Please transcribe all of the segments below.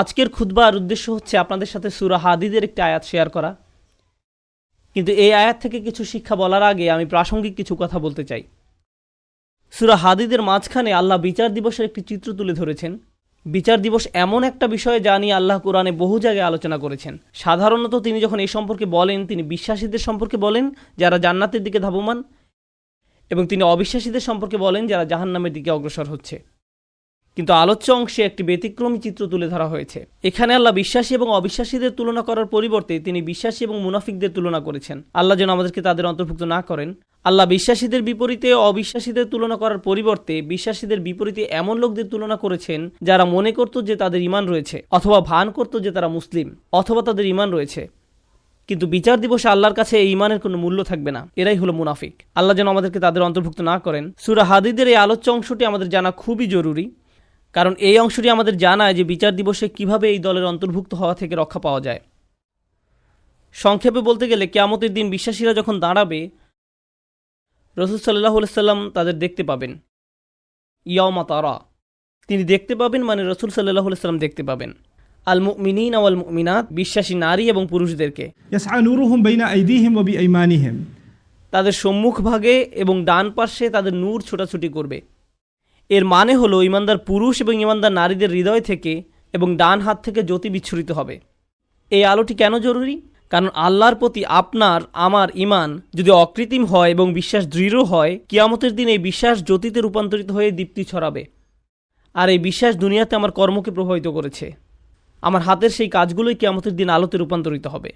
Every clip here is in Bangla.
আজকের খুতবার উদ্দেশ্য হচ্ছে আপনাদের সাথে সুরা হাদিদের একটি আয়াত শেয়ার করা। কিন্তু এই আয়াত থেকে কিছু শিক্ষা বলার আগে আমি প্রাসঙ্গিক কিছু কথা বলতে চাই। সুরা হাদিদের মাঝখানে আল্লাহ বিচার দিবসের একটি চিত্র তুলে ধরেছেন। বিচার দিবস এমন একটা বিষয় যা নিয়ে আল্লাহ কোরআনে বহু জায়গায় আলোচনা করেছেন। সাধারণত তিনি যখন এই সম্পর্কে বলেন, তিনি বিশ্বাসীদের সম্পর্কে বলেন, যারা জান্নাতের দিকে ধাবমান, এবং তিনি অবিশ্বাসীদের সম্পর্কে বলেন, যারা জাহান্নামের দিকে অগ্রসর হচ্ছে। কিন্তু আলোচ্য অংশে একটি ব্যতিক্রমী চিত্র তুলে ধরা হয়েছে। এখানে আল্লাহ বিশ্বাসী এবং অবিশ্বাসীদের তুলনা করার পরিবর্তে তিনি বিশ্বাসী এবং মুনাফিকদের তুলনা করেছেন। আল্লাহ যেন আমাদেরকে তাদের অন্তর্ভুক্ত না করেন। আল্লাহ বিশ্বাসীদের বিপরীতে অবিশ্বাসীদের তুলনা করার পরিবর্তে বিশ্বাসীদের বিপরীতে এমন লোকদের তুলনা করেছেন যারা মনে করত যে তাদের ইমান রয়েছে, অথবা ভান করত যে তারা মুসলিম, অথবা তাদের ইমান রয়েছে। কিন্তু বিচার দিবসে আল্লাহর কাছে এই ইমানের কোনো মূল্য থাকবে না। এরাই হলো মুনাফিক। আল্লাহ যেন আমাদেরকে তাদের অন্তর্ভুক্ত না করেন। সুরা হাদিদের এই আলোচ্য অংশটি আমাদের জানা খুবই জরুরি। কারণ এই অংশটি আমাদের জানায় যে বিচার দিবসে কীভাবে এই দলের অন্তর্ভুক্ত হওয়া থেকে রক্ষা পাওয়া যায়। সংক্ষেপে বলতে গেলে কেয়ামতের দিন বিশ্বাসীরা যখন দাঁড়াবে রসুল সাল্লাহ সাল্লাম তাদের দেখতে পাবেন। ইয়মা তারা। তিনি দেখতে পাবেন মানে রসুল সাল্লাহ সাল্লাম দেখতে পাবেন। আল মুমিনিন আওয়াল মুমিনাত বিশ্বাসী নারী এবং পুরুষদেরকে। তাদের সম্মুখ ভাগে এবং ডান পাশে তাদের নূর ছোটাছুটি করবে। এর মানে হলো ইমানদার পুরুষ এবং ইমানদার নারীদের হৃদয় থেকে এবং ডান হাত থেকে জ্যোতি বিচ্ছুরিত হবে। এই আলোটি কেন জরুরি? কারণ আল্লাহর প্রতি আপনার, আমার ইমান যদি অকৃত্রিম হয় এবং বিশ্বাস দৃঢ় হয়, কিয়ামতের দিন এই বিশ্বাস জ্যোতিতে রূপান্তরিত হয়ে দীপ্তি ছড়াবে। আর এই বিশ্বাস দুনিয়াতে আমার কর্মকে প্রভাবিত করেছে। আমার হাতের সেই কাজগুলোই কিয়ামতের দিন আলোতে রূপান্তরিত হবে।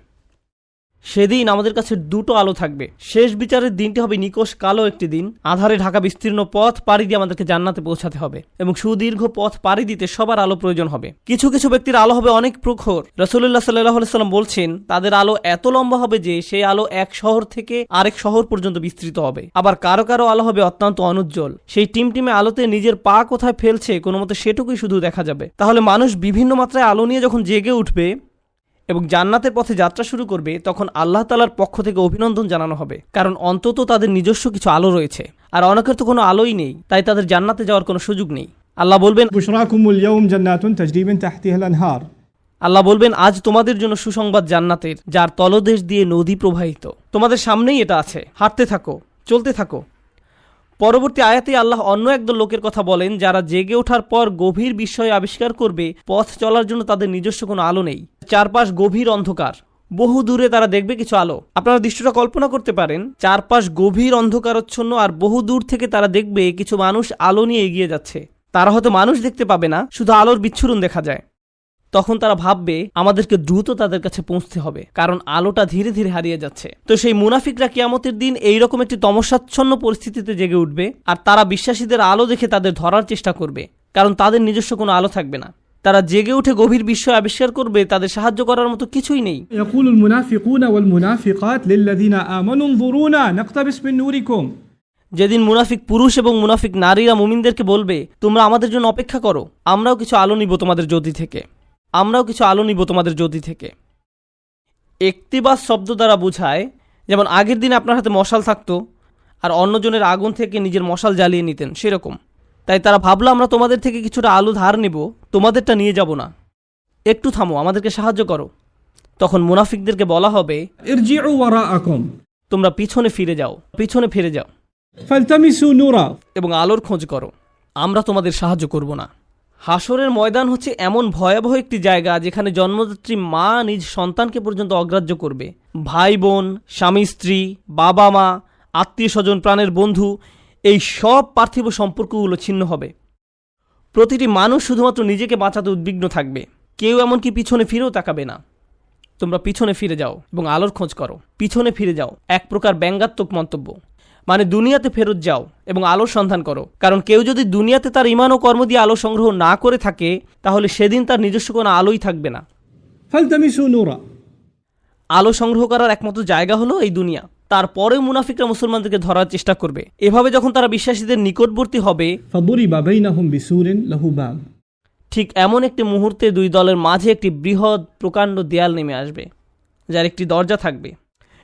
সেদিন আমাদের কাছে দুটো আলো থাকবে। শেষ বিচারের দিনটি হবে নিকোষ কালো একটি দিন। আধারে ঢাকা বিস্তীর্ণ পথ পাড়ি দিয়ে আমাদেরকে জান্নাতে পৌঁছাতে হবে এবং সুদীর্ঘ পথ পাড়ি দিতে সবার আলো প্রয়োজন হবে। কিছু কিছু ব্যক্তির আলো হবে অনেক প্রখর। রসুল্লাহ সাল্লাহ সাল্লাম বলছেন, তাদের আলো এত লম্বা হবে যে সেই আলো এক শহর থেকে আরেক শহর পর্যন্ত বিস্তৃত হবে। আবার কারও কারও আলো হবে অত্যন্ত অনুজ্জ্বল। সেই টিমটিমে আলোতে নিজের পা কোথায় ফেলছে কোনো মতে সেটুকুই শুধু দেখা যাবে। তাহলে মানুষ বিভিন্ন মাত্রায় আলো নিয়ে যখন জেগে উঠবে এবং জান্নাতের পথে যাত্রা শুরু করবে তখন আল্লাহ তালার পক্ষ থেকে অভিনন্দন জানানো হবে। কারণ অন্তত তাদের নিজস্ব কিছু আলো রয়েছে। আর অনেকের তো কোনো আলোই নেই তাই তাদের জান্নাতে যাওয়ার কোনো সুযোগ নেই। আল্লাহ বলবেন আল্লাহ বলবেন আজ তোমাদের জন্য সুসংবাদ জান্নাতের যার তলদেশ দিয়ে নদী প্রবাহিত। তোমাদের সামনেই এটা আছে। হাঁটতে থাকো চলতে থাকো। পরবর্তী আয়াতে আল্লাহ অন্য একদল লোকের কথা বলেন, যারা জেগে ওঠার পর গভীর বিস্ময় আবিষ্কার করবে, পথ চলার জন্য তাদের নিজস্ব কোনো আলো নেই। চারপাশ গভীর অন্ধকার। বহু দূরে তারা দেখবে কিছু আলো। আপনারা দৃশ্যটা কল্পনা করতে পারেন, চারপাশ গভীর অন্ধকারচ্ছন্ন আর বহু দূর থেকে তারা দেখবে কিছু মানুষ আলো নিয়ে এগিয়ে যাচ্ছে। তারা হয়তো মানুষ দেখতে পাবে না, শুধু আলোর বিচ্ছুরণ দেখা যায়। তখন তারা ভাববে আমাদেরকে দ্রুত তাদের কাছে পৌঁছতে হবে কারণ আলোটা ধীরে ধীরে হারিয়ে যাচ্ছে তো সেই মুনাফিকরা কিয়ামতের দিন এইরকম একটি তমসাচ্ছন্ন পরিস্থিতিতে জেগে উঠবে আর তারা বিশ্বাসীদের আলো দেখে তাদের ধরার চেষ্টা করবে কারণ তাদের নিজস্ব কোনো আলো থাকবে না তারা জেগে উঠে গভীর বিস্ময় আবিষ্কার করবে তাদের সাহায্য করার মতো কিছুই নেই يقول المنافقون والمنافقات للذين آمنوا انظرونا نقتبس من نوركم যেদিন মুনাফিক পুরুষ এবং মুনাফিক নারীরা মুমিনদেরকে বলবে তোমরা আমাদের জন্য অপেক্ষা করো আমরাও কিছু আলো নিব তোমাদের জ্যোতি থেকে আমরাও কিছু আলো নিব তোমাদের জ্যোতি থেকে। একতিবাস শব্দ দ্বারা বোঝায় যেমন আগের দিন আপনার হাতে মশাল থাকতো আর অন্যজনের আগুন থেকে নিজের মশাল জ্বালিয়ে নিতেন সেরকম। তাই তারা ভাবলো আমরা তোমাদের থেকে কিছুটা আলু ধার নেব তোমাদেরটা নিয়ে যাব না। একটু থামো আমাদেরকে সাহায্য করো। তখন মুনাফিকদেরকে বলা হবে তোমরা পিছনে ফিরে যাও পিছনে ফিরে যাও। এবং আলোর খোঁজ করো আমরা তোমাদের সাহায্য করব না। হাসরের ময়দান হচ্ছে এমন ভয়াবহ একটি জায়গা যেখানে জন্মদাত্রী মা নিজ সন্তানকে পর্যন্ত অগ্রাহ্য করবে। ভাই বোন, স্বামী স্ত্রী, বাবা মা, আত্মীয় স্বজন, প্রাণের বন্ধু, এই সব পার্থিব সম্পর্কগুলো ছিন্ন হবে। প্রতিটি মানুষ শুধুমাত্র নিজেকে বাঁচাতে উদ্বিগ্ন থাকবে। কেউ এমনকি পিছনে ফিরেও তাকাবে না। তোমরা পিছনে ফিরে যাও এবং আলোর খোঁজ করো। পিছনে ফিরে যাও। এক প্রকার ব্যঙ্গাত্মক মন্তব্য। মানে দুনিয়াতে ফেরত যাও এবং আলোর সন্ধান করো। কারণ কেউ যদি দুনিয়াতে তার ইমান ও কর্ম দিয়ে আলো সংগ্রহ না করে থাকে তাহলে সেদিন তার নিজস্ব কোনো আলোই থাকবে না। আলো সংগ্রহ করার একমাত্র জায়গা হলো এই দুনিয়া। তারপরে মুনাফিকরা মুসলমানদেরকে ধরার চেষ্টা করবে। এভাবে যখন তারা বিশ্বাসীদের নিকটবর্তী হবে ঠিক এমন একটি মুহূর্তে দুই দলের মাঝে একটি বৃহৎ প্রকাণ্ড দেয়াল নেমে আসবে যার একটি দরজা থাকবে।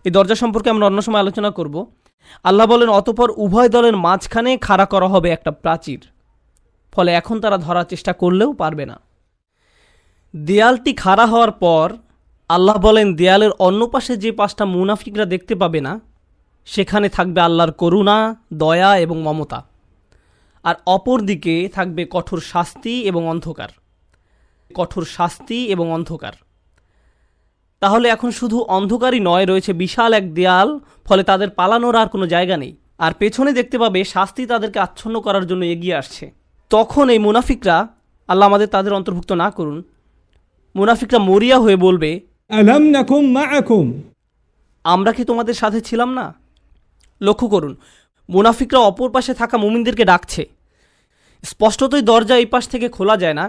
এই দরজা সম্পর্কে আমরা অন্য সময় আলোচনা করব। আল্লাহ বলেন, অতপর উভয় দলের মাঝখানে খাড়া করা হবে একটা প্রাচীর। ফলে এখন তারা ধরার চেষ্টা করলেও পারবে না। দেয়ালটি খাড়া হওয়ার পর আল্লাহ বলেন, দেয়ালের অন্য পাশে যে পাঁচটা মুনাফিকরা দেখতে পাবে না, সেখানে থাকবে আল্লাহর করুণা, দয়া এবং মমতা। আর অপর দিকে থাকবে কঠোর শাস্তি এবং অন্ধকার। কঠোর শাস্তি এবং অন্ধকার। তাহলে এখন শুধু অন্ধকারই নয় রয়েছে বিশাল এক দেয়াল ফলে তাদের পালানোর আর কোনো জায়গা নেই। আর পেছনে দেখতে পাবে শাস্তি তাদেরকে আচ্ছন্ন করার জন্য এগিয়ে আসছে। তখন এই মুনাফিকরা আল্লাহ আমাদের তাদের অন্তর্ভুক্ত না করুন মুনাফিকরা মরিয়া হয়ে বলবে আমরা কি তোমাদের সাথে ছিলাম না? লক্ষ্য করুন মুনাফিকরা অপর পাশে থাকা মুমিনদেরকে ডাকছে। স্পষ্টতই দরজা এই পাশ থেকে খোলা যায় না।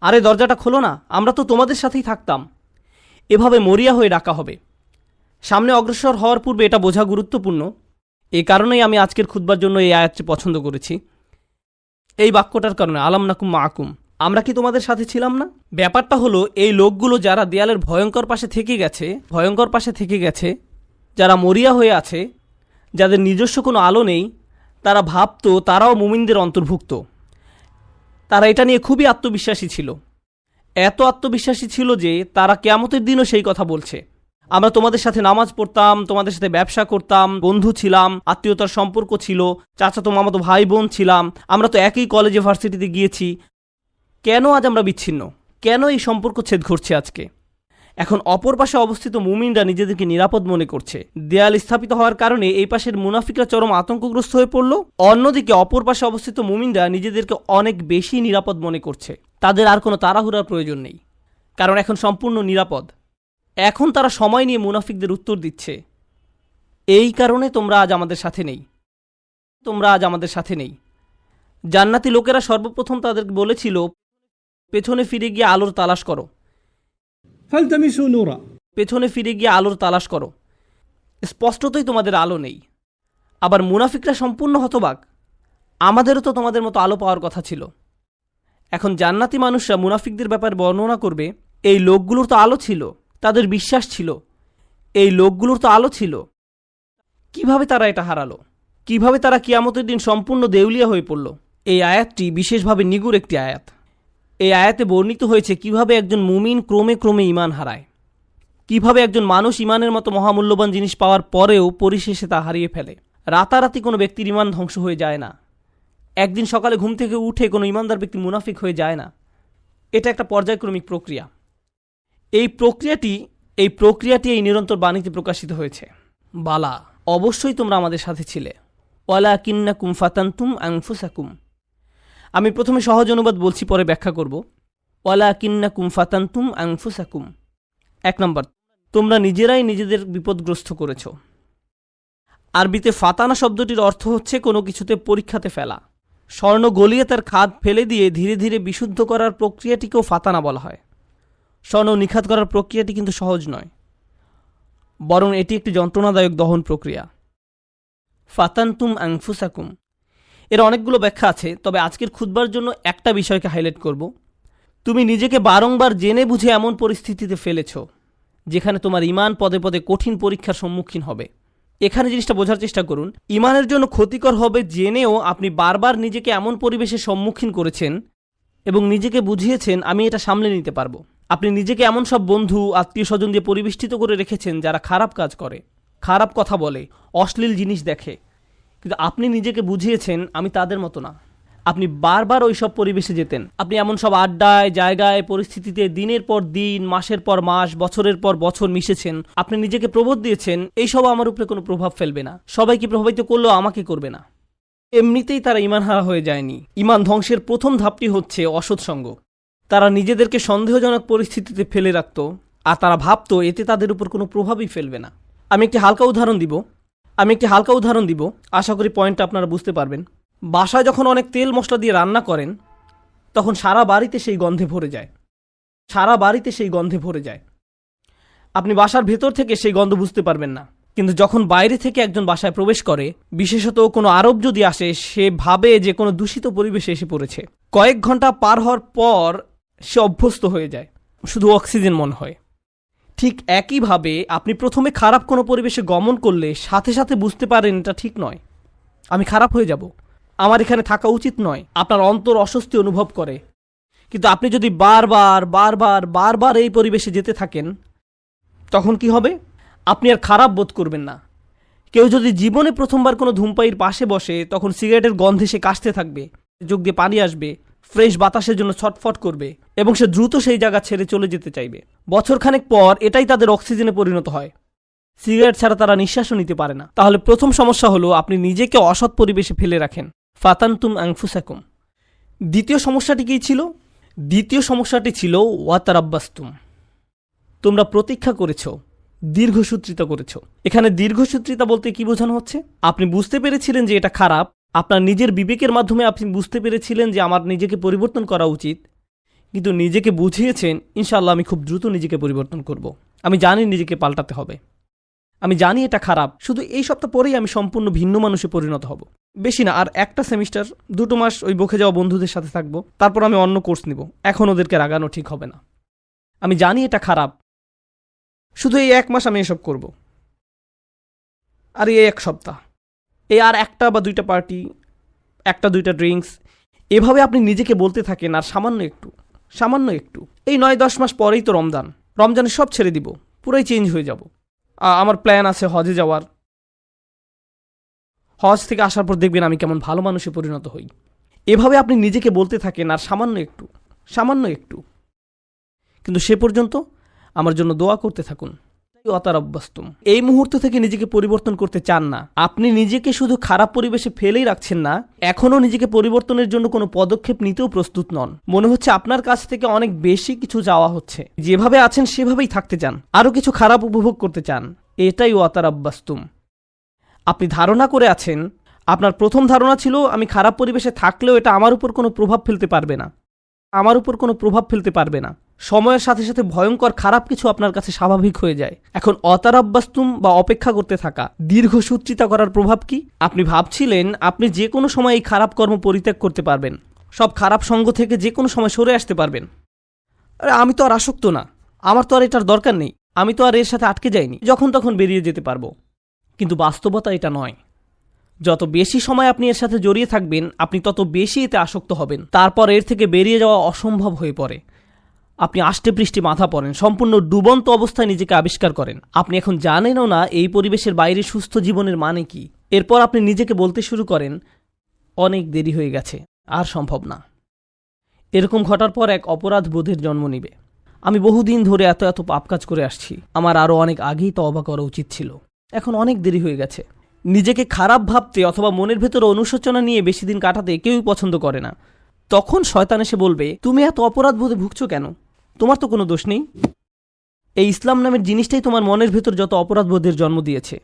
আরে দরজাটা খোলো না আমরা তো তোমাদের সাথেই থাকতাম। এভাবে মরিয়া হয়ে ডাকা হবে। সামনে অগ্রসর হওয়ার পূর্বে এটা বোঝা গুরুত্বপূর্ণ। এই কারণেই আমি আজকের খুতবার জন্য এই আয়াতটি পছন্দ করেছি। এই বাক্যটার কারণে, আলাম নাকুম মাকুম। আমরা কি তোমাদের সাথে ছিলাম না? ব্যাপারটা হলো, এই লোকগুলো যারা দেয়ালের ভয়ঙ্কর পাশে থেকে গেছে, ভয়ঙ্কর পাশে থেকে গেছে, যারা মরিয়া হয়ে আছে, যাদের নিজস্ব কোনো আলো নেই, তারা ভাবত, তারাও মুমিনদের অন্তর্ভুক্ত। তারা এটা নিয়ে খুবই আত্মবিশ্বাসী ছিল। এত আত্মবিশ্বাসী ছিল যে তারা কেয়ামতের দিনও সেই কথা বলছে। আমরা তোমাদের সাথে নামাজ পড়তাম, তোমাদের সাথে ব্যবসা করতাম, বন্ধু ছিলাম, আত্মীয়তার সম্পর্ক ছিল, চাচাতো মামাতো ভাই বোন ছিলাম, আমরা তো একই কলেজে ভার্সিটিতে গিয়েছি। কেন আজ আমরা বিচ্ছিন্ন? কেন এই সম্পর্ক ছেদ ঘটছে আজকে? এখন অপর পাশে অবস্থিত মুমিনরা নিজেদেরকে নিরাপদ মনে করছে। দেয়াল স্থাপিত হওয়ার কারণে এই পাশের মুনাফিকরা চরম আতঙ্কগ্রস্ত হয়ে পড়ল। অন্যদিকে অপর পাশে অবস্থিত মুমিনরা নিজেদেরকে অনেক বেশি নিরাপদ মনে করছে। তাদের আর কোনো তাড়াহুড়ার প্রয়োজন নেই। কারণ এখন সম্পূর্ণ নিরাপদ। এখন তারা সময় নিয়ে মুনাফিকদের উত্তর দিচ্ছে। এই কারণে তোমরা আজ আমাদের সাথে নেই। তোমরা আজ আমাদের সাথে নেই। জান্নাতি লোকেরা সর্বপ্রথম তাদের বলেছিল পেছনে ফিরে গিয়ে আলোর তালাশ করো। পেছনে ফিরে গিয়ে আলোর তালাশ করো। স্পষ্টতই তোমাদের আলো নেই। আবার মুনাফিকরা সম্পূর্ণ হতবাক। আমাদেরও তো তোমাদের মতো আলো পাওয়ার কথা ছিল। এখন জান্নাতি মানুষরা মুনাফিকদের ব্যাপারে বর্ণনা করবে, এই লোকগুলোর তো আলো ছিল, তাদের বিশ্বাস ছিল, এই লোকগুলোর তো আলো ছিল। কীভাবে তারা এটা হারালো? কীভাবে তারা কিয়ামতের দিন সম্পূর্ণ দেউলিয়া হয়ে পড়ল? এই আয়াতটি বিশেষভাবে নিগুর একটি আয়াত। এই আয়াতে বর্ণিত হয়েছে কীভাবে একজন মুমিন ক্রমে ক্রমে ইমান হারায়। কীভাবে একজন মানুষ ইমানের মতো মহামূল্যবান জিনিস পাওয়ার পরেও পরিশেষে তা হারিয়ে ফেলে। রাতারাতি কোনো ব্যক্তির ইমান ধ্বংস হয়ে যায় না। একদিন সকালে ঘুম থেকে উঠে কোনো ইমানদার ব্যক্তি মুনাফিক হয়ে যায় না। এটা একটা পর্যায়ক্রমিক প্রক্রিয়া। এই প্রক্রিয়াটি এই প্রক্রিয়াটি এই নিরন্তর বাণীতে প্রকাশিত হয়েছে। বালা, অবশ্যই তোমরা আমাদের সাথে ছিলে। ওয়ালা কিন্না কুম ফাতান্তুম আংফুসাকুম আমি প্রথমে সহজ অনুবাদ বলছি, পরে ব্যাখ্যা করব। ওয়ালা কিন্না কুম ফাতান্তুম আংফুসাকুম এক নম্বর, তোমরা নিজেরাই নিজেদের বিপদগ্রস্ত করেছ। আরবিতে ফাতানা শব্দটির অর্থ হচ্ছে কোনো কিছুতে পরীক্ষাতে ফেলা। স্বর্ণ গলিয়ে তার খাদ ফেলে দিয়ে ধীরে ধীরে বিশুদ্ধ করার প্রক্রিয়াটিকেও ফাতানা বলা হয়। স্বর্ণ নিখাত করার প্রক্রিয়াটি কিন্তু সহজ নয়। বরং এটি একটি যন্ত্রণাদায়ক দহন প্রক্রিয়া। ফাতান্তুম আংফুসাকুম। এর অনেকগুলো ব্যাখ্যা আছে, তবে আজকের খুদবার জন্য একটা বিষয়কে হাইলাইট করব। তুমি নিজেকে বারংবার জেনে বুঝে এমন পরিস্থিতিতে ফেলেছ, যেখানে তোমার ইমান পদে পদে কঠিন পরীক্ষার সম্মুখীন হবে। এখানে জিনিসটা বোঝার চেষ্টা করুন। ইমানের জন্য ক্ষতিকর হবে জেনেও আপনি বারবার নিজেকে এমন পরিবেশের সম্মুখীন করেছেন এবং নিজেকে বুঝিয়েছেন, আমি এটা সামলে নিতে পারব। আপনি নিজেকে এমন সব বন্ধু আত্মীয় স্বজন দিয়ে পরিবেষ্টিত করে রেখেছেন যারা খারাপ কাজ করে, খারাপ কথা বলে, অশ্লীল জিনিস দেখে। কিন্তু আপনি নিজেকে বুঝিয়েছেন, আমি তাদের মতো না। আপনি বারবার ওই সব পরিবেশে যেতেন। আপনি এমন সব আড্ডায়, জায়গায়, পরিস্থিতিতে দিনের পর দিন, মাসের পর মাস, বছরের পর বছর মিশেছেন। আপনি নিজেকে প্রবোধ দিয়েছেন এইসব আমার উপরে কোনো প্রভাব ফেলবে না। সবাইকে প্রভাবিত করলেও আমাকে করবে না। এমনিতেই তারা ইমান হারা হয়ে যায়নি। ইমান ধ্বংসের প্রথম ধাপটি হচ্ছে অসৎসঙ্গ তারা নিজেদেরকে সন্দেহজনক পরিস্থিতিতে ফেলে রাখত, আর তারা ভাবত এতে তাদের উপর কোনো প্রভাবই ফেলবে না। আমি একটি হালকা উদাহরণ দিব। আমি একটি হালকা উদাহরণ দিব। আশা করি পয়েন্টটা আপনারা বুঝতে পারবেন। বাসায় যখন অনেক তেল মশলা দিয়ে রান্না করেন, তখন সারা বাড়িতে সেই গন্ধে ভরে যায়। সারা বাড়িতে সেই গন্ধে ভরে যায়। আপনি বাসার ভেতর থেকে সেই গন্ধ বুঝতে পারবেন না। কিন্তু যখন বাইরে থেকে একজন বাসায় প্রবেশ করে, বিশেষত কোনো আরব যদি আসে, সে ভাবে যে কোনো দূষিত পরিবেশে এসে পড়েছে। কয়েক ঘণ্টা পার হওয়ার পর সে অভ্যস্ত হয়ে যায়। শুধু অক্সিজেন মনে হয়। ঠিক একইভাবে আপনি প্রথমে খারাপ কোনো পরিবেশে গমন করলে সাথে সাথে বুঝতে পারেন এটা ঠিক নয়। আমি খারাপ হয়ে যাব। আমার এখানে থাকা উচিত নয়। আপনার অন্তর অস্বস্তি অনুভব করে। কিন্তু আপনি যদি বারবার বারবার বারবার এই পরিবেশে যেতে থাকেন, তখন কি হবে? আপনি আর খারাপ বোধ করবেন না। কেউ যদি জীবনে প্রথমবার কোনো ধূমপাইয়ের পাশে বসে, তখন সিগারেটের গন্ধে সে কাশতে থাকবে যোগ দিয়ে পানি আসবে, ফ্রেশ বাতাসের জন্য ছটফট করবে, এবং সে দ্রুত সেই জায়গা ছেড়ে চলে যেতে চাইবে। বছরখানেক পর এটাই তাদের অক্সিজেনে পরিণত হয়। সিগারেট ছাড়া তারা নিঃশ্বাসও নিতে পারে না। তাহলে প্রথম সমস্যা হলো, আপনি নিজেকে অসৎ পরিবেশে ফেলে রাখেন। ফাতান্তুম আংফুসাকুম দ্বিতীয় সমস্যাটি কী ছিল? দ্বিতীয় সমস্যাটি ছিল ওয়াতারাব্বাস্তুম। তোমরা প্রতীক্ষা করেছ, দীর্ঘসূত্রিতা করেছ। এখানে দীর্ঘসূত্রিতা বলতে কি বোঝানো হচ্ছে? আপনি বুঝতে পেরেছিলেন যে এটা খারাপ। আপনার নিজের বিবেকের মাধ্যমে আপনি বুঝতে পেরেছিলেন যে আমার নিজেকে পরিবর্তন করা উচিত। কিন্তু নিজেকে বুঝিয়েছেন, ইনশাআল্লাহ আমি খুব দ্রুত নিজেকে পরিবর্তন করব। আমি জানি নিজেকে পাল্টাতে হবে। আমি জানি এটা খারাপ। শুধু এই সপ্তাহ পরেই আমি সম্পূর্ণ ভিন্ন মানুষে পরিণত হব। বেশি না, আর একটা সেমিস্টার, দুটো মাস ওই বকে যাওয়া বন্ধুদের সাথে থাকব, তারপর আমি অন্য কোর্স নিব। এখন ওদেরকে রাগানো ঠিক হবে না। আমি জানি এটা খারাপ। শুধু এই এক মাস আমি এসব করব। আর এই এক সপ্তাহ। এই আর একটা বা দুইটা পার্টি, একটা দুইটা ড্রিঙ্কস, এভাবে আপনি নিজেকে বলতে থাকেন, আর সামান্য একটু সামান্য একটু। এই নয় দশ মাস পরেই তো রমজান। রমজানে সব ছেড়ে দিব, পুরাই চেঞ্জ হয়ে যাব। আমার প্ল্যান আছে হজে যাওয়ার। হজ থেকে আসার পর দেখবেন আমি কেমন ভালো মানুষে পরিণত হই। এভাবে আপনি নিজেকে বলতে থাকেন, আর সামান্য একটু সামান্য একটু। কিন্তু সে পর্যন্ত আমার জন্য দোয়া করতে থাকুন। অতার অভ্যস্তম এই মুহূর্ত থেকে নিজেকে পরিবর্তন করতে চান না। আপনি নিজেকে শুধু খারাপ পরিবেশে ফেলেই রাখছেন না, এখনও নিজেকে পরিবর্তনের জন্য কোনো পদক্ষেপ নিতেও প্রস্তুত নন। মনে হচ্ছে আপনার কাছ থেকে অনেক বেশি কিছু যাওয়া হচ্ছে। যেভাবে আছেন সেভাবেই থাকতে চান। আরও কিছু খারাপ উপভোগ করতে চান। এটাই ওয়াতার অভ্যাস্তুম আপনি ধারণা করে আছেন, আপনার প্রথম ধারণা ছিল আমি খারাপ পরিবেশে থাকলেও এটা আমার উপর কোনো প্রভাব ফেলতে পারবে না। আমার উপর কোনো প্রভাব ফেলতে পারবে না। সময়ের সাথে সাথে ভয়ঙ্কর খারাপ কিছু আপনার কাছে স্বাভাবিক হয়ে যায়। এখন অতারাব্যাস্তুম বা অপেক্ষা করতে থাকা, দীর্ঘ দীর্ঘসূত্রিতা করার প্রভাব কি? আপনি ভাবছিলেন আপনি যে কোনো সময় এই খারাপ কর্ম পরিত্যাগ করতে পারবেন। সব খারাপ সঙ্গ থেকে যে কোনো সময় সরে আসতে পারবেন। আরে, আমি তো আর আসক্ত না। আমার তো আর এটার দরকার নেই। আমি তো আর এর সাথে আটকে যাইনি। যখন তখন বেরিয়ে যেতে পারব। কিন্তু বাস্তবতা এটা নয়। যত বেশি সময় আপনি এর সাথে জড়িয়ে থাকবেন, আপনি তত বেশি এতে আসক্ত হবেন। তারপর এর থেকে বেরিয়ে যাওয়া অসম্ভব হয়ে পড়ে। আপনি আষ্টে পৃষ্ঠে মাথা পড়েন, সম্পূর্ণ ডুবন্ত অবস্থায় নিজেকে আবিষ্কার করেন। আপনি এখন জানেনও না এই পরিবেশের বাইরে সুস্থ জীবনের মানে কি। এরপর আপনি নিজেকে বলতে শুরু করেন, অনেক দেরি হয়ে গেছে, আর সম্ভব না। এরকম ঘটার পর এক অপরাধ বোধের জন্ম নিবে। আমি বহুদিন ধরে এত এত পাপ কাজ করে আসছি। আমার আরও অনেক আগেই তওবা করা উচিত ছিল। এখন অনেক দেরি হয়ে গেছে। নিজেকে খারাপ ভাবতে অথবা মনের ভেতরে অনুশোচনা নিয়ে বেশি দিন কাটাতে কেউই পছন্দ করে না। তখন শয়তান এসে বলবে, তুমি এত অপরাধ বোধে ভুগছো কেন? তোমার তো কোনো দোষ নেই। এই ইসলাম নামের জিনিসটাই তোমার মনের ভেতর যত অপরাধ বোধের জন্ম দিয়েছে।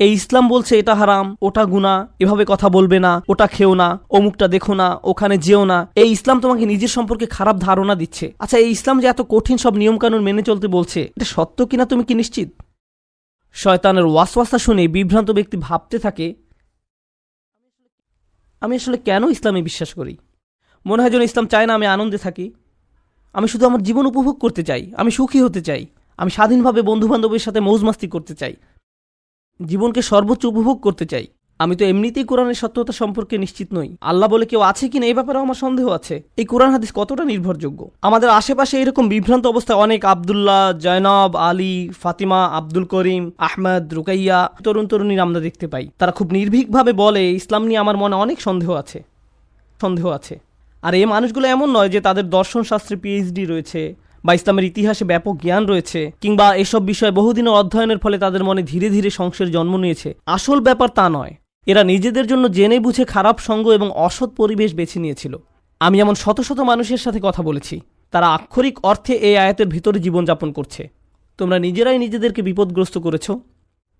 এই ইসলাম বলছে, এটা হারাম, ওটা গুণা এভাবে কথা বলবে না, ওটা খেও না, অমুকটা দেখো না, ওখানে যেও না। এই ইসলাম তোমাকে নিজের সম্পর্কে খারাপ ধারণা দিচ্ছে। আচ্ছা এই ইসলাম যে এত কঠিন সব নিয়মকানুন মেনে চলতে বলছে, এটা সত্য কিনা তুমি কি নিশ্চিত? শয়তানের ওয়াসওয়াসা শুনে বিভ্রান্ত ব্যক্তি ভাবতে থাকে, আমি আসলে কেন ইসলামে বিশ্বাস করি? মনে হয় যেন ইসলাম চায় না আমি আনন্দে থাকি। আমি শুধু আমার জীবন উপভোগ করতে চাই, আমি সুখী হতে চাই, আমি স্বাধীনভাবে বন্ধুবান্ধবের সাথে মৌজমাস্তি করতে চাই, জীবনকে সর্বোচ্চ উপভোগ করতে চাই। আমি তো এমনিতেই কোরআনের সত্যতা সম্পর্কে নিশ্চিত নই। আল্লাহ বলে কেউ আছে কিনা এই ব্যাপারে আমার সন্দেহ আছে। এই কোরআন হাদিস কতটা নির্ভরযোগ্য? আমাদের আশেপাশে এরকম বিভ্রান্ত অবস্থায় অনেক আবদুল্লাহ, জয়নব, আলী, ফাতিমা, আব্দুল করিম, আহমেদ, রুকাইয়া তরুণ তরুণীর আমরা দেখতে পাই। তারা খুব নির্ভীকভাবে বলে, ইসলাম নিয়ে আমার মনে অনেক সন্দেহ আছে। সন্দেহ আছে। আর এই মানুষগুলো এমন নয় যে তাদের দর্শন শাস্ত্রে পিএইচডি রয়েছে বা ইসলামের ইতিহাসে ব্যাপক জ্ঞান রয়েছে কিংবা এসব বিষয়ে বহুদিনের অধ্যয়নের ফলে তাদের মনে ধীরে ধীরে সংশয়ের জন্ম নিয়েছে। আসল ব্যাপার তা নয়। এরা নিজেদের জন্য জেনে বুঝে খারাপ সঙ্গ এবং অসৎ পরিবেশ বেছে নিয়েছিল। আমি এমন শত শত মানুষের সাথে কথা বলেছি, তারা আক্ষরিক অর্থে এই আয়াতের ভিতরে জীবনযাপন করছে। তোমরা নিজেরাই নিজেদেরকে বিপদগ্রস্ত করেছ,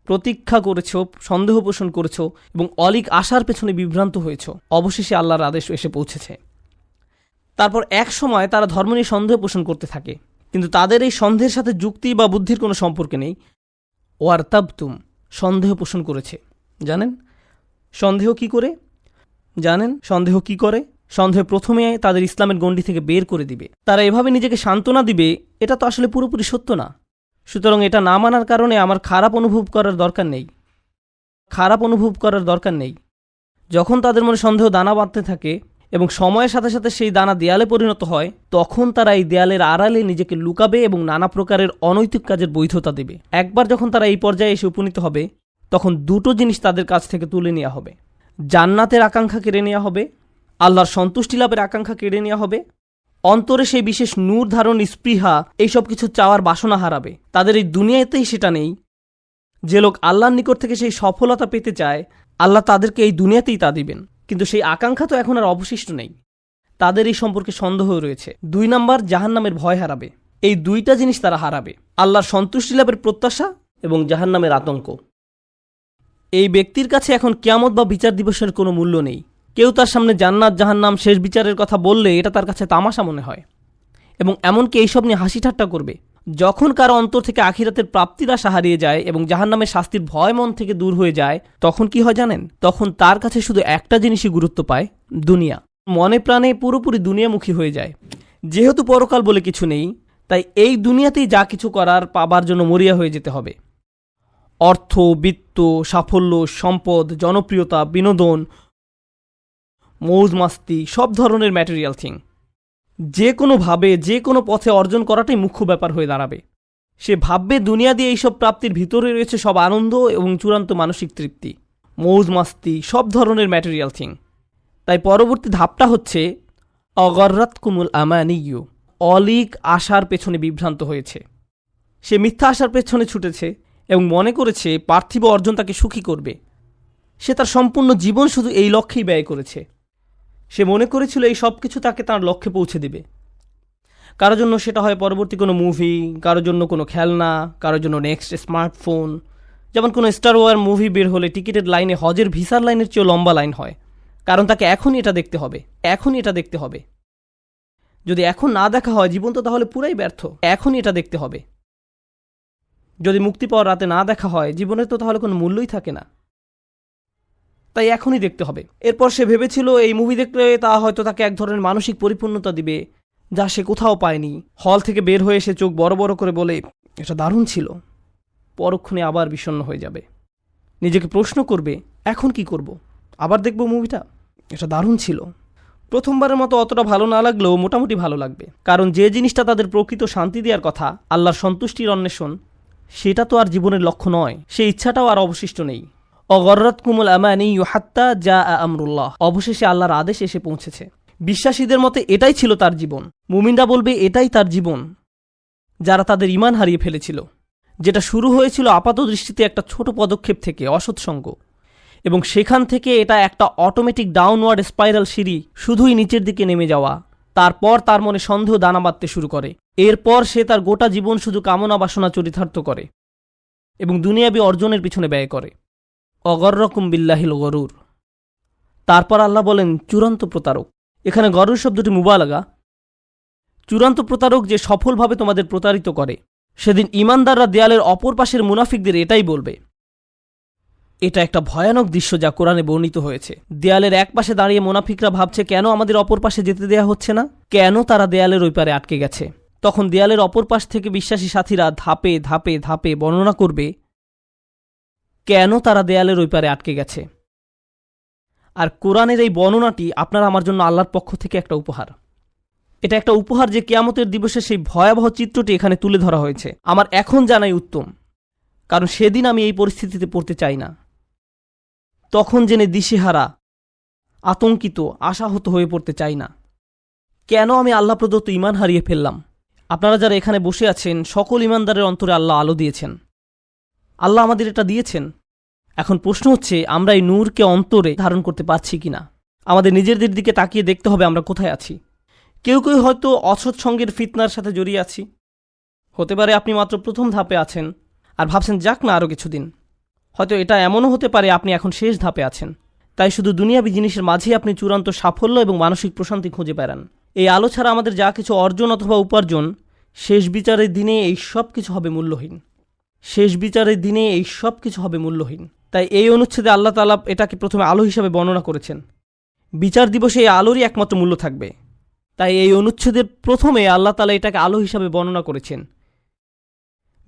প্রতীক্ষা করেছ, সন্দেহ পোষণ করেছ এবং অলিক আশার পেছনে বিভ্রান্ত হয়েছ। অবশেষে আল্লাহর আদেশ এসে পৌঁছেছে। তারপর এক সময় তারা ধর্ম নিয়ে সন্দেহ পোষণ করতে থাকে, কিন্তু তাদের এই সন্দেহের সাথে যুক্তি বা বুদ্ধির কোনো সম্পর্ক নেই। ওয়ার্তাবতুম, সন্দেহ পোষণ করেছে। জানেন? সন্দেহ কি করে? জানেন, সন্দেহ কি করে? সন্দেহ প্রথমে তাদের ইসলামের গণ্ডি থেকে বের করে দিবে। তারা এভাবে নিজেকে সান্ত্বনা দিবে, এটা তো আসলে পুরোপুরি সত্য না। সুতরাং এটা না মানার কারণে আমার খারাপ অনুভব করার দরকার নেই। খারাপ অনুভব করার দরকার নেই। যখন তাদের মনে সন্দেহ দানা বাঁধতে থাকে এবং সময়ের সাথে সাথে সেই দানা দেয়ালে পরিণত হয়, তখন তারা এই দেয়ালের আড়ালে নিজেকে লুকাবে এবং নানা প্রকারের অনৈতিক কাজের বৈধতা দেবে। একবার যখন তারা এই পর্যায়ে এসে উপনীত হবে তখন দুটো জিনিস তাদের কাছ থেকে তুলে নেওয়া হবে। জান্নাতের আকাঙ্ক্ষা কেড়ে নেওয়া হবে, আল্লাহর সন্তুষ্টি লাভের আকাঙ্ক্ষা কেড়ে নেওয়া হবে, অন্তরে সেই বিশেষ নূর ধারণ, স্পৃহা, এইসব কিছু চাওয়ার বাসনা হারাবে। তাদের এই দুনিয়াতেই সেটা নেই। যে লোক আল্লাহর নিকট থেকে সেই সফলতা পেতে চায়, আল্লাহ তাদেরকে এই দুনিয়াতেই তা দিবেন। কিন্তু সেই আকাঙ্ক্ষা তো এখন আর অবশিষ্ট নেই। তাদের এই সম্পর্কে সন্দেহ রয়েছে। দুই নাম্বার, জাহান্নামের ভয় হারাবে। এই দুইটা জিনিস তারা হারাবে। আল্লাহর সন্তুষ্টি লাভের প্রত্যাশা এবং জাহান্নামের আতঙ্ক। এই ব্যক্তির কাছে এখন কিয়ামত বা বিচার দিবসের কোনো মূল্য নেই। কেউ তার সামনে জান্নাত, জাহান্নাম, শেষ বিচারের কথা বললে এটা তার কাছে তামাশা মনে হয়। এবং এমনকি এইসব নিয়ে হাসি ঠাট্টা করবে। যখন কারও অন্তর থেকে আখিরাতের প্রাপ্তির আশা হারিয়ে যায় এবং জাহান্নামের শাস্তির ভয় মন থেকে দূর হয়ে যায়, তখন কি হয় জানেন? তখন তার কাছে শুধু একটা জিনিসই গুরুত্ব পায়, দুনিয়া। মনে প্রাণে পুরোপুরি দুনিয়ামুখী হয়ে যায়। যেহেতু পরকাল বলে কিছু নেই, তাই এই দুনিয়াতেই যা কিছু করার পাবার জন্য মরিয়া হয়ে যেতে হবে। অর্থ, বিত্ত, সাফল্য, সম্পদ, জনপ্রিয়তা, বিনোদন, মৌজ মাস্তি, সব ধরনের ম্যাটেরিয়াল থিং যে কোনোভাবে যে কোনো পথে অর্জন করাটাই মুখ্য ব্যাপার হয়ে দাঁড়াবে। সে ভাববে দুনিয়া দিয়ে এইসব প্রাপ্তির ভিতরে রয়েছে সব আনন্দ এবং চূড়ান্ত মানসিক তৃপ্তি। মৌজ মাস্তি, সব ধরনের ম্যাটেরিয়াল থিং তাই পরবর্তী ধাপটা হচ্ছে অগররাত কুমুল আমানিয়ু অলিক আশার পেছনে বিভ্রান্ত হয়েছে। সে মিথ্যা আশার পেছনে ছুটেছে এবং মনে করেছে পার্থিব অর্জন তাকে সুখী করবে। সে তার সম্পূর্ণ জীবন শুধু এই লক্ষ্যেই ব্যয় করেছে। সে মনে করেছিল এই সব কিছু তাকে তার লক্ষ্যে পৌঁছে দেবে। কারও জন্য সেটা হয় পরবর্তী কোনো মুভি কারোর জন্য কোনো খেলনা, কারোর জন্য নেক্সট স্মার্টফোন যেমন কোনো স্টার ওয়ার মুভি বের হলে টিকিটের লাইনে হজের ভিসার লাইনের চেয়েও লম্বা লাইন হয়। কারণ তাকে এখনই এটা দেখতে হবে, এখনই এটা দেখতে হবে। যদি এখন না দেখা হয়, জীবন তো তাহলে পুরাই ব্যর্থ, এখনই এটা দেখতে হবে। যদি মুক্তি পাওয়ার রাতে না দেখা হয় জীবনের তো তাহলে কোনো মূল্যই থাকে না। তাই এখনই দেখতে হবে। এরপর সে ভেবেছিল, এই মুভি দেখলে তা হয়তো তাকে এক ধরনের মানসিক পরিপূর্ণতা দিবে, যা সে কোথাও পায়নি। হল থেকে বের হয়ে এসে চোখ বড় বড় করে বলে, এটা দারুণ ছিল। পরক্ষণে আবার বিষণ্ণ হয়ে যাবে। নিজেকে প্রশ্ন করবে, এখন কি করব? আবার দেখব মুভিটা? এটা দারুণ ছিল। প্রথমবারের মতো অতটা ভালো না লাগলেও মোটামুটি ভালো লাগবে। কারণ যে জিনিসটা তাদের প্রকৃত শান্তি দেওয়ার কথা, আল্লাহর সন্তুষ্টির অন্বেষণ সেটা তো আর জীবনের লক্ষ্য নয় সেই ইচ্ছাটাও আর অবশিষ্ট নেই। অগররত কুমুল আমানি হাত্তা যা আমরুল্লাহ। অবশেষে আল্লাহর আদেশ এসে পৌঁছেছে। বিশ্বাসীদের মতে এটাই ছিল তার জীবন। মুমিনরা বলবে, এটাই তার জীবন যারা তাদের ইমান হারিয়ে ফেলেছিল। যেটা শুরু হয়েছিল আপাত দৃষ্টিতে একটা ছোট পদক্ষেপ থেকে অসৎসঙ্গ এবং সেখান থেকে এটা একটা অটোমেটিক ডাউনওয়ার্ড স্পাইরাল সিঁড়ি, শুধুই নিচের দিকে নেমে যাওয়া। তারপর তার মনে সন্দেহ দানা বাঁধতে শুরু করে। এরপর সে তার গোটা জীবন শুধু কামনা বাসনা চরিতার্থ করে এবং দুনিয়াবি অর্জনের পিছনে ব্যয় করে। অগররকম বিল্লাহিল গরুর। তারপর আল্লাহ বলেন, চূড়ান্ত প্রতারক। এখানে গরুর শব্দটি মুবালাগা। চূড়ান্ত প্রতারক যে সফলভাবে তোমাদের প্রতারিত করে। সেদিন ইমানদাররা দেয়ালের অপর পাশের মুনাফিকদের এটাই বলবে। এটা একটা ভয়ানক দৃশ্য যা কোরআনে বর্ণিত হয়েছে। দেয়ালের এক পাশে দাঁড়িয়ে মোনাফিকরা ভাবছে, কেন আমাদের অপর পাশে যেতে দেয়া হচ্ছে না? কেন তারা দেয়ালের ওই পারে আটকে গেছে? তখন দেয়ালের অপর পাশ থেকে বিশ্বাসী সাথীরা ধাপে ধাপে ধাপে বর্ণনা করবে, কেন তারা দেয়ালের ওই পারে আটকে গেছে? আর কোরআনের এই বর্ণনাটি আপনার আমার জন্য আল্লাহর পক্ষ থেকে একটা উপহার। এটা একটা উপহার যে কেয়ামতের দিবসে সেই ভয়াবহ চিত্রটি এখানে তুলে ধরা হয়েছে। আমার এখন জানাই উত্তম, কারণ সেদিন আমি এই পরিস্থিতিতে পড়তে চাই না। তখন জেনে দিশেহারা, আতঙ্কিত, আশাহত হয়ে পড়তে চাই না। কেন আমি আল্লাহ প্রদত্ত ইমান হারিয়ে ফেললাম? আপনারা যারা এখানে বসে আছেন, সকল ইমানদারের অন্তরে আল্লাহ আলো দিয়েছেন। আল্লাহ আমাদের এটা দিয়েছেন। এখন প্রশ্ন হচ্ছে, আমরা এই নূরকে অন্তরে ধারণ করতে পারছি কিনা? আমাদের নিজেদের দিকে তাকিয়ে দেখতে হবে আমরা কোথায় আছি। কেউ কেউ হয়তো অসৎ সঙ্গের ফিতনার সাথে জড়িয়ে আছি। হতে পারে আপনি মাত্র প্রথম ধাপে আছেন, আর ভাবছেন, যাক না আরও কিছুদিন। হয়তো এটা এমনও হতে পারে আপনি এখন শেষ ধাপে আছেন। তাই শুধু দুনিয়াবি জিনিসের মাঝেই আপনি চূড়ান্ত সাফল্য এবং মানসিক প্রশান্তি খুঁজে বেড়ান। এই আলো ছাড়া আমাদের যা কিছু অর্জন অথবা উপার্জন, শেষ বিচারের দিনে এই সব কিছু হবে মূল্যহীন। শেষ বিচারের দিনে এই সব কিছু হবে মূল্যহীন। তাই এই অনুচ্ছেদে আল্লাহ তালা এটাকে প্রথমে আলো হিসাবে বর্ণনা করেছেন। বিচার দিবসে এই আলোরই একমাত্র মূল্য থাকবে। তাই এই অনুচ্ছেদের প্রথমে আল্লাহ তালা এটাকে আলো হিসাবে বর্ণনা করেছেন।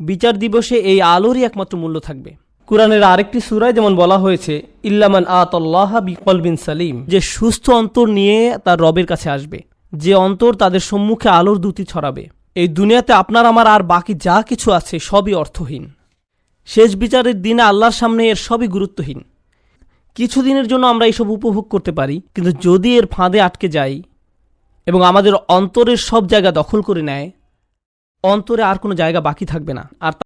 বিচার দিবসে এই আলোরই একমাত্র মূল্য থাকবে। কোরআনের আরেকটি সুরায় যেমন বলা হয়েছে, ইল্লামান আতল্লাহ বিকল বিন সালিম যে সুস্থ অন্তর নিয়ে তার রবের কাছে আসবে। যে অন্তর তাদের সম্মুখে আলোর দুটি ছড়াবে। এই দুনিয়াতে আপনার, আমার আর বাকি যা কিছু আছে সবই অর্থহীন। শেষ বিচারের দিনে আল্লাহর সামনে এর সবই গুরুত্বহীন। কিছুদিনের জন্য আমরা এইসব উপভোগ করতে পারি, কিন্তু যদি এর ফাঁদে আটকে যাই এবং আমাদের অন্তরের সব জায়গা দখল করে নেয়, অন্তরে আর কোনো জায়গা বাকি থাকবে না। আর